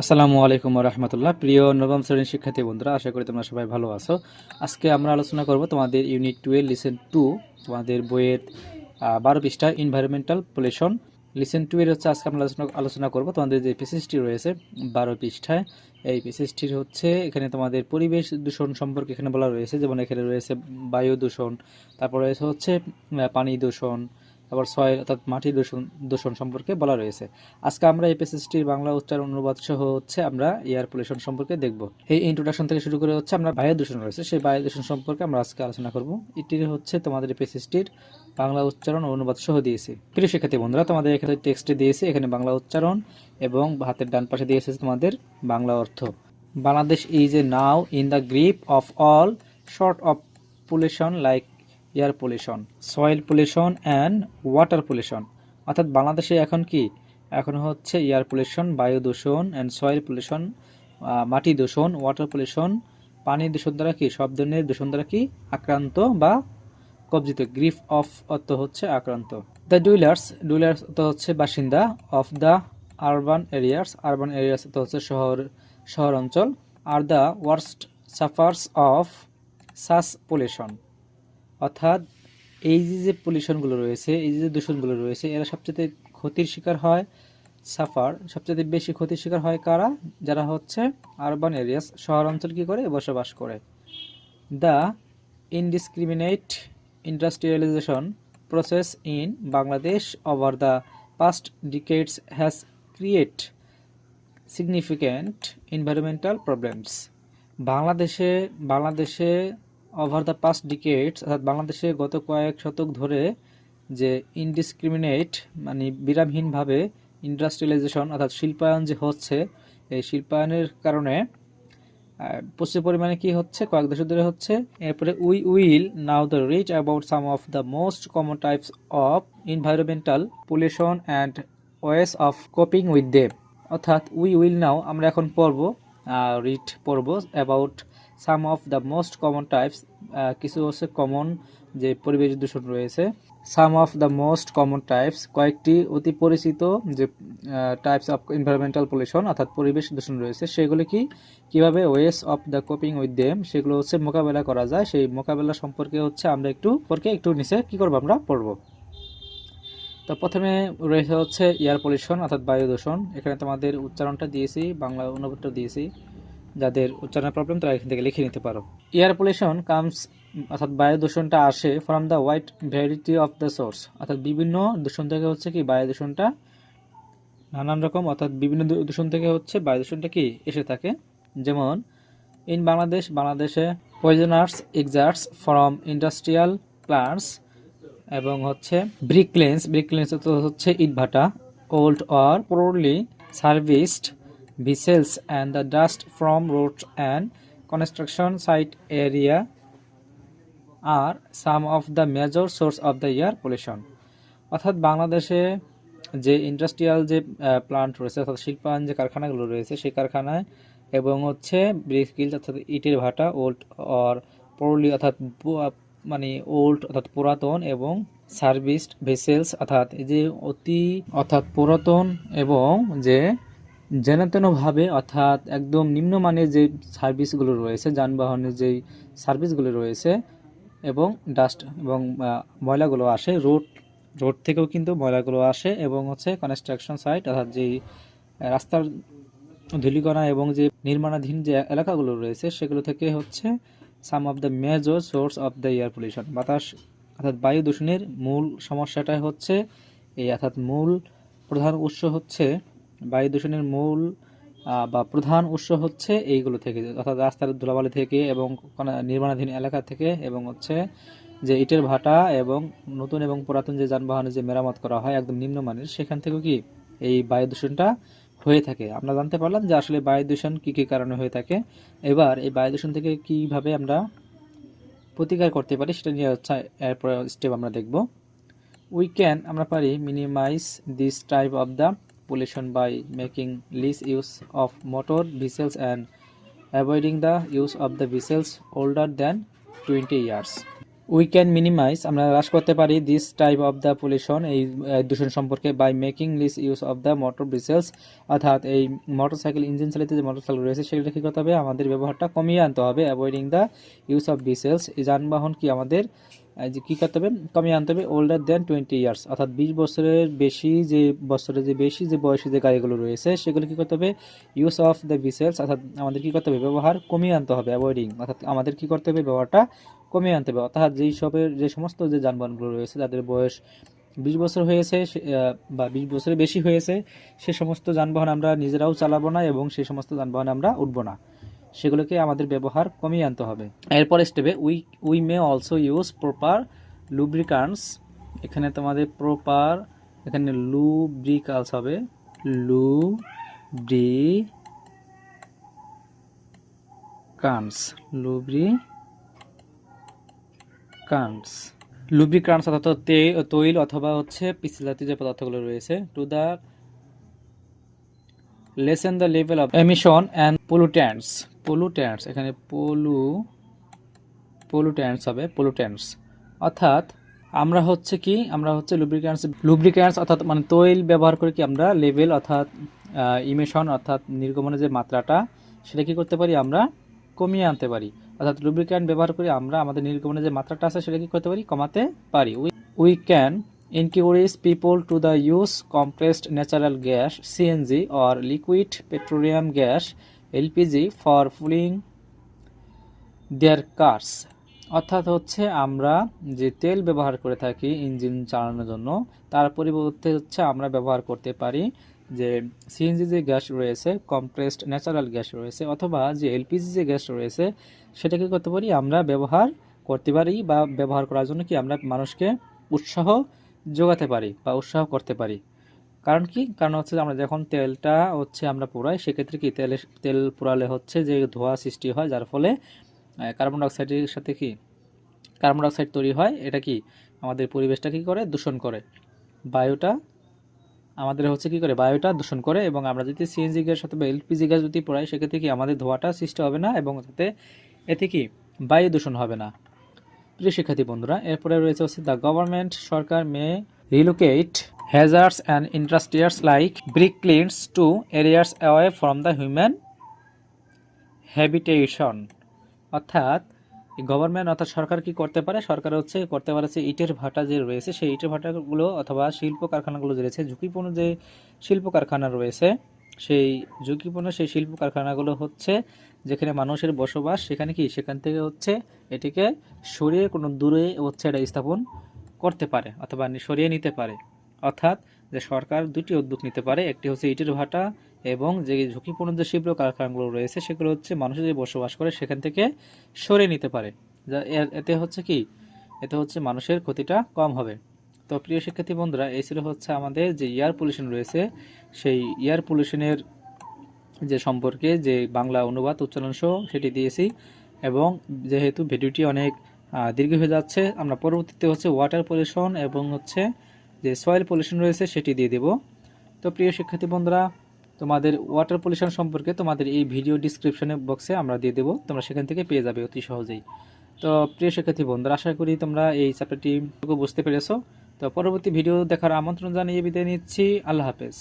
আসসালামু আলাইকুম রহমতুল্লাহ। প্রিয় নবম শ্রেণির শিক্ষার্থী বন্ধুরা, আশা করি তোমরা সবাই ভালো আছো। আজকে আমরা আলোচনা করব তোমাদের ইউনিট টুয়েলভ লিসেন টু তোমাদের বইয়ের বারো পৃষ্ঠা এনভায়রনমেন্টাল পলিউশন লিসেন টু এর হচ্ছে আজকে আমরা আলোচনা আলোচনা করব তোমাদের যে পেসিসটি রয়েছে বারো পৃষ্ঠায়। এই পেসিসটির হচ্ছে এখানে তোমাদের পরিবেশ দূষণ সম্পর্কে এখানে বলা রয়েছে, যেমন এখানে রয়েছে বায়ু দূষণ, তারপর রয়েছে হচ্ছে পানি দূষণ তারপর সয়েল অর্থাৎ মাটি দূষণ দূষণ সম্পর্কে বলা রয়েছে। আজকে আমরা এই পেসিসটির বাংলা উচ্চারণ অনুবাদ সহ হচ্ছে আমরা এয়ার পলিউশন সম্পর্কে দেখব। এই ইন্ট্রোডাকশন থেকে শুরু করে হচ্ছে আমরা বায়ু দূষণ রয়েছে, সেই বায়ু দূষণ সম্পর্কে আমরা আজকে আলোচনা করব। এটির হচ্ছে তোমাদের এই পেসিসটির বাংলা উচ্চারণ অনুবাদ সহ দিয়েছি। প্রিয় শিক্ষার্থী বন্ধুরা, তোমাদের এখানে টেক্সটে দিয়েছি, এখানে বাংলা উচ্চারণ এবং হাতের ডান পাশে দিয়েছে তোমাদের বাংলা অর্থ। Bangladesh is a now in the grip of all sort of pollution like air pollution, soil pollution and water pollution. অর্থাৎ বাংলাদেশে এখন কি? এখন হচ্ছে এয়ার পলিউশন, বায়ু দূষণ অ্যান্ড সয়েল পলিউশন মাটি দূষণ, ওয়াটার পলিউশন, পানি দূষণ দ্বারা কি? সব ধরনের দূষণ দ্বারা কি আক্রান্ত বা কবজিত? গ্রিফ অফ অর্থ হচ্ছে আক্রান্ত। দ্য ডুইলার্স ডুইলার্স অর্থ হচ্ছে বাসিন্দা of the urban areas urban areas অর্থ হচ্ছে শহর শহর অঞ্চল আর the worst sufferers of such pollution. অর্থাৎ এই যে যে পলিউশনগুলো রয়েছে, এই যে দূষণগুলো রয়েছে, এরা সবচেয়ে ক্ষতির শিকার হয় সাফার। সবচেয়ে বেশি ক্ষতির শিকার হয় কারা? যারা হচ্ছে আরবান এরিয়াস শহর অঞ্চল কী করে? বসবাস করে। The indiscriminate industrialisation process in Bangladesh over the past decades has create significant environmental problems বাংলাদেশে বাংলাদেশে ওভার দ্য পাস্ট ডিকেটস অর্থাৎ বাংলাদেশে গত কয়েক শতক ধরে যে ইনডিসক্রিমিনেট মানে বিরামহীনভাবে ইন্ডাস্ট্রিয়ালাইজেশন অর্থাৎ শিল্পায়ন যে হচ্ছে, এই শিল্পায়নের কারণে প্রচুর পরিমাণে কি হচ্ছে? কয়েক দশক ধরে হচ্ছে। এরপরে we will now the reach about some of the most common types of environmental pollution and ways of coping with them অর্থাৎ উই উইল নাও আমরা এখন পড়ব রিড পড়ব about some of the most common types কিছু হচ্ছে common যে পরিবেশ দূষণ রয়েছে। Some of the most common types কয়েকটি অতি পরিচিত যে টাইপস অফ এনভায়রনমেন্টাল পলিউশন অর্থাৎ পরিবেশ দূষণ রয়েছে, সেগুলি কি? কীভাবে ways of the coping with them সেগুলো হচ্ছে মোকাবেলা করা যায়, সেই মোকাবেলা সম্পর্কে হচ্ছে আমরা একটু পরকে একটু নিচে কি করব আমরা? পড়ব। তো প্রথমে রয়েছে হচ্ছে এয়ার পলিউশন অর্থাৎ বায়ু দূষণ। এখানে তোমাদের উচ্চারণটা দিয়েছি, বাংলা অনুবাদটা দিয়েছি। যাদের উচ্চারণের প্রবলেম তারা এখান থেকে লিখে নিতে পারো। এয়ার পলিউশন কামস অর্থাৎ বায়ু দূষণটা আসে from the wide variety of the source অর্থাৎ বিভিন্ন দূষণ থেকে হচ্ছে কি বায়ু দূষণটা, নানান রকম, অর্থাৎ বিভিন্ন দূষণ থেকে হচ্ছে বায়ু দূষণটা কি এসে থাকে। যেমন ইন বাংলাদেশ বাংলাদেশে poisonous exhausts from industrial plants এবং হচ্ছে brick brick kilns brick kilns তো হচ্ছে ইটভাটা old or poorly serviced vessels and the dust from roads and construction site area are some of the major source of the air pollution. অর্থাৎ বাংলাদেশে যে industrial যে plant রয়েছে, অর্থাৎ শিল্পায়ন যে কারখানাগুলো রয়েছে, সেই কারখানায় এবং হচ্ছে ব্রিকিল অর্থাৎ ইটের ভাটা, ওল্ড অর পরলি, অর্থাৎ মানে ওল্ড, অর্থাৎ পুরাতন এবং সার্ভিসড ভেসেলস, অর্থাৎ যে অতি, অর্থাৎ পুরাতন এবং যে যেন তেনভাবে অর্থাৎ একদম নিম্নমানের যে সার্ভিসগুলো রয়েছে, যানবাহনের যেই সার্ভিসগুলো রয়েছে এবং ডাস্ট এবং ময়লাগুলো আসে, রোড রোড থেকেও কিন্তু ময়লাগুলো আসে এবং হচ্ছে কনস্ট্রাকশন সাইট, অর্থাৎ যেই রাস্তার ধূলিকণা এবং যে নির্মাণাধীন যে এলাকাগুলো রয়েছে, সেগুলো থেকে হচ্ছে some of the major source of the air pollution বাতাস, অর্থাৎ বায়ু দূষণের মূল সমস্যাটা হচ্ছে এই, অর্থাৎ মূল প্রধান উৎস হচ্ছে বায়ু দূষণের মূল বা প্রধান উৎস হচ্ছে এইগুলো থেকে, অর্থাৎ রাস্তার ধুলাবালি থেকে এবং নির্মাণাধীন এলাকা থেকে এবং হচ্ছে যে ইটের ভাটা এবং নতুন এবং পুরাতন যে যানবাহনের যে মেরামত করা হয় একদম নিম্নমানের, সেখান থেকেও কি এই বায়ু দূষণটা হয়ে থাকে। আমরা জানতে পারলাম যে আসলে বায়ু দূষণ কী কী কারণে হয়ে থাকে। এবার এই বায়ু দূষণ থেকে কীভাবে আমরা প্রতিকার করতে পারি সেটা নিয়ে হচ্ছে এরপর স্টেপ আমরা দেখব। উই ক্যান আমরা পারি minimise this type of the pollution by making least use of motor vessels and avoiding the use of the vessels older than 20 years. We can minimise আমরা হ্রাস করতে পারি this type of the pollution এই দূষণ সম্পর্কে by making less use of the motor ব্রিসেলস অর্থাৎ এই motorcycle engine চালিত যে মোটরসাইকেল রয়েছে সেগুলো কী করতে হবে? আমাদের ব্যবহারটা কমিয়ে আনতে হবে অ্যাভয়েডিং দ্য ইউজ অফ এই যানবাহন কি আমাদের যে কী করতে হবে? কমিয়ে আনতে হবে। ওল্ডার দেন টোয়েন্টি ইয়ার্স অর্থাৎ বিশ বছরের বেশি যে, বছরের যে বেশি যে বয়সী যে গাড়িগুলো রয়েছে, সেগুলো কী করতে হবে? ইউজ অফ দ্য ভিসেলস অর্থাৎ আমাদের কী করতে হবে? ব্যবহার কমিয়ে আনতে হবে। অ্যাভয়েডিং অর্থাৎ আমাদের কী করতে হবে? ব্যবহারটা কমিয়ে আনতে হবে। অর্থাৎ যেই সবের, যে সমস্ত যে যানবাহনগুলো রয়েছে, যাদের বয়স বিশ বছর হয়েছে বা বিশ বছরের বেশি হয়েছে, সে সমস্ত যানবাহন আমরা নিজেরাও চালাবো না এবং সে সমস্ত যানবাহনে আমরা উঠবো না। সেগুলোকে আমাদের ব্যবহার কমিয়ে আনতে হবে। এরপর স্টেপে we we may also use proper lubricants এখানে তোমাদের প্রপার এখানে লুব্রিকালস হবে। লু ব্রি কান্টস লুব্রি কান্টস লুব্রিকান্টস অর্থাৎ তে- তৈল অথবা হচ্ছে পিসি যে পদার্থগুলো রয়েছে। To the lessen the level of emission and pollutants pollutants এখানে পলু পলুট্যান্টস হবে পলুট্যান্টস অর্থাৎ, আমরা হচ্ছে কি, আমরা হচ্ছে লুব্রিক্যান্টস লুব্রিক্যান্টস অর্থাৎ মানে তৈল ব্যবহার করে কি আমরা লেভেল অর্থাৎ ইমিশন অর্থাৎ নির্গমনের যে মাত্রাটা, সেটা কি করতে পারি আমরা? কমিয়ে আনতে পারি। অর্থাৎ লুব্রিক্যান্ট ব্যবহার করে আমরা আমাদের নির্গমনের যে মাত্রাটা আছে, সেটা কি করতে পারি? কমাতে পারি। We can encourage people to the use compressed natural gas CNG or liquid petroleum gas LPG for fueling their cars. অর্থাৎ হচ্ছে আমরা যে তেল ব্যবহার করে থাকি, ইঞ্জিন চালানোর জন্য, তার পরিবর্তে হচ্ছে আমরা ব্যবহার করতে পারি যে সিএনজি যে গ্যাস রয়েছে কম্প্রেসড ন্যাচারাল গ্যাস রয়েছে, অথবা যে এলপিজি যে গ্যাস রয়েছে, সেটাকে করতে পারি আমরা ব্যবহার করতে পারি বা ব্যবহার করার জন্য কি আমরা মানুষকে উৎসাহ যোগাতে পারি বা উৎসাহ করতে পারি। কারণ কি? কারণ হচ্ছে আমরা যখন তেলটা হচ্ছে আমরা পোড়াই, সেক্ষেত্রে কি তেলে তেল পোড়ালে হচ্ছে যে ধোঁয়া সৃষ্টি হয়, যার ফলে কার্বন ডাইঅক্সাইডের সাথে কি? কার্বন ডাইঅক্সাইড তৈরি হয়, এটা কি? আমাদের পরিবেশটা কি করে? দূষণ করে। বায়ুটা আমাদের হচ্ছে কি করে? বায়ুটা দূষণ করে এবং আমরা যদি সিএনজি গ্যাস অথবা এলপিজি গ্যাস যদি পোড়াই, সেক্ষেত্রে কি আমাদের ধোঁয়াটা সৃষ্টি হবে না এবং তাতে এতে কি? বায়ু দূষণ হবে না। প্রিয় শিক্ষার্থী বন্ধুরা, এরপরে রয়েছে হচ্ছে the government Sarkar may relocate hazardous and industries like brick kilns to areas away from the human habitation অর্থাৎ গভর্নমেন্ট অর্থাৎ সরকার কি করতে পারে? সরকার হচ্ছে করতে পারে যে ইটের ভাটা যে রয়েছে, সেই ইটের ভাটাগুলো অথবা শিল্প কারখানাগুলো রয়েছে, ঝুঁকিপূর্ণ যে শিল্প কারখানা রয়েছে, সেই ঝুঁকিপূর্ণ সেই শিল্প কারখানাগুলো হচ্ছে যেখানে মানুষের বসবাস, সেখানে কি? সেখান থেকে হচ্ছে এটিকে সরিয়ে কোনো দূরে হচ্ছে এটা স্থাপন করতে পারে অথবা সরিয়ে নিতে পারে। অর্থাৎ যে সরকার দুটি উদ্যোগ নিতে পারে, একটি হচ্ছে ইটের ভাটা এবং যে ঝুঁকিপূর্ণ যে শিল্প কারখানাগুলো রয়েছে, সেগুলো হচ্ছে মানুষের যে বসবাস করে, সেখান থেকে সরিয়ে নিতে পারে। যা এতে হচ্ছে কি? এতে হচ্ছে মানুষের ক্ষতিটা কম হবে। তো প্রিয় শিক্ষার্থী বন্ধুরা, এই ছিল হচ্ছে আমাদের যে এয়ার পলিউশন রয়েছে, সেই এয়ার পলিউশনের যে সম্পর্কে যে বাংলা অনুবাদ উচ্চারণ সহ সেটি দিয়েছি এবং যেহেতু ভিডিওটি অনেক দীর্ঘ হয়ে যাচ্ছে, আমরা পরবর্তীতে হচ্ছে ওয়াটার পলিউশন এবং হচ্ছে যে সয়েল পলিউশন রয়েছে সেটি দিয়ে দেব। তো প্রিয় শিক্ষার্থী বন্ধুরা, তোমাদের ওয়াটার পলিউশন সম্পর্কে তোমাদের এই ভিডিও ডিসক্রিপশনে বক্সে আমরা দিয়ে দেবো। তোমরা সেখান থেকে পেয়ে যাবে অতি সহজেই। তো প্রিয় শিক্ষার্থী বন্ধুরা, আশা করি তোমরা এই চ্যাপ্টারটি বুঝতে পেরেছ। তো পরবর্তী ভিডিও দেখার আমন্ত্রণ জানিয়ে বিদায় নিচ্ছি। আল্লাহ হাফেজ।